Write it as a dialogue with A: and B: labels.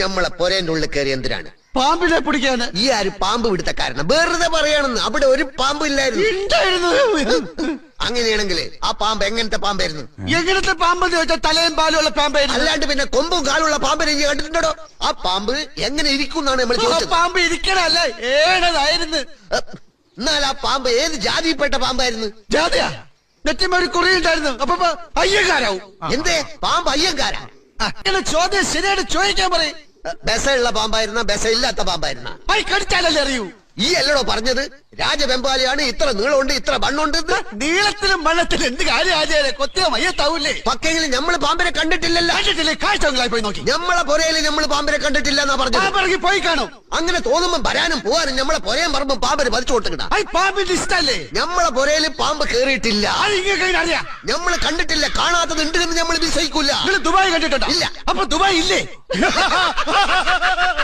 A: ഞമ്മളെ പൊരേന്റെ ഉള്ളിൽ കയറി എന്തിനാണ്?
B: പാമ്പിനെ പിടിക്കാന്
A: ഈ ആര് പാമ്പ് പിടുത്ത കാരണം? വെറുതെ പറയണെന്ന് അവിടെ ഒരു പാമ്പ് ഇല്ലായിരുന്നു അങ്ങനെയാണെങ്കിൽ ആ പാമ്പ് എങ്ങനത്തെ പാമ്പായിരുന്നു?
B: എങ്ങനത്തെ പാമ്പെന്ന് ചോദിച്ചാൽ തലയും പാലും ഉള്ള പാമ്പായിരുന്നു.
A: അല്ലാണ്ട് പിന്നെ കൊമ്പും കാലുള്ള പാമ്പിനെ നീ കണ്ടിട്ടുണ്ടോ? ആ പാമ്പ് എങ്ങനെ ഇരിക്കും എന്നാണ് നമ്മൾ ചോദിച്ചത്.
B: പാമ്പ് ഇരിക്കണല്ലേ ഏണതായിരുന്നു.
A: എന്നാൽ ആ പാമ്പ് ഏത് ജാതിയിൽപ്പെട്ട പാമ്പായിരുന്നു?
B: ജാതിയാ. നെറ്റിമ ഒരു കുറി ഉണ്ടായിരുന്നു. അപ്പൊ അയ്യങ്കാരാവും.
A: എന്തേ? പാമ്പ് അയ്യങ്കാരാ.
B: അങ്ങനെ ചോദ്യം ശരിയായിട്ട് ചോദിക്കാൻ പറയും.
A: ബസയുള്ള പാമ്പായിരുന്ന ബസ ഇല്ലാത്ത പാമ്പായിരുന്ന
B: അറിയൂ?
A: ഈ അല്ലടോ പറഞ്ഞത്? രാജവെമ്പാലിയാണ് ഇത്ര നീളമുണ്ട് ഇത്ര മണ്ണുണ്ട്
B: നീളത്തിലും മണ്ണത്തിലും എന്ത് കാര്യം കൊത്തിയ മയ്യത്താവൂലേ
A: പക്കെങ്കിലും നമ്മൾ പാമ്പിനെ കണ്ടിട്ടില്ലല്ലോ.
B: കണ്ടിട്ടില്ലേ? കാഴ്ചകളായി പോയി നോക്കി.
A: നമ്മളെ പുരയിൽ നമ്മൾ പാമ്പിനെ കണ്ടിട്ടില്ല എന്നാ
B: പറഞ്ഞു പോയി കാണും.
A: അങ്ങനെ തോന്നുമ്പോ വരാനും പോവാനും നമ്മളെ പുരയും പറമ്പും പാമ്പിന് പതിച്ചു കൊടുത്തിട്ടാ.
B: പാമ്പിന്റെ ഇഷ്ടല്ലേ?
A: നമ്മളെ പുരയിൽ പാമ്പ് കേറിയിട്ടില്ല. നമ്മൾ കണ്ടിട്ടില്ല കാണാത്തത് ഉണ്ട് എന്ന് നമ്മൾ വിശ്വസിക്കൂല
B: ദുബായ് കണ്ടിട്ടുണ്ടോ?
A: ഇല്ല.
B: അപ്പൊ ദുബായ് ഇല്ലേ?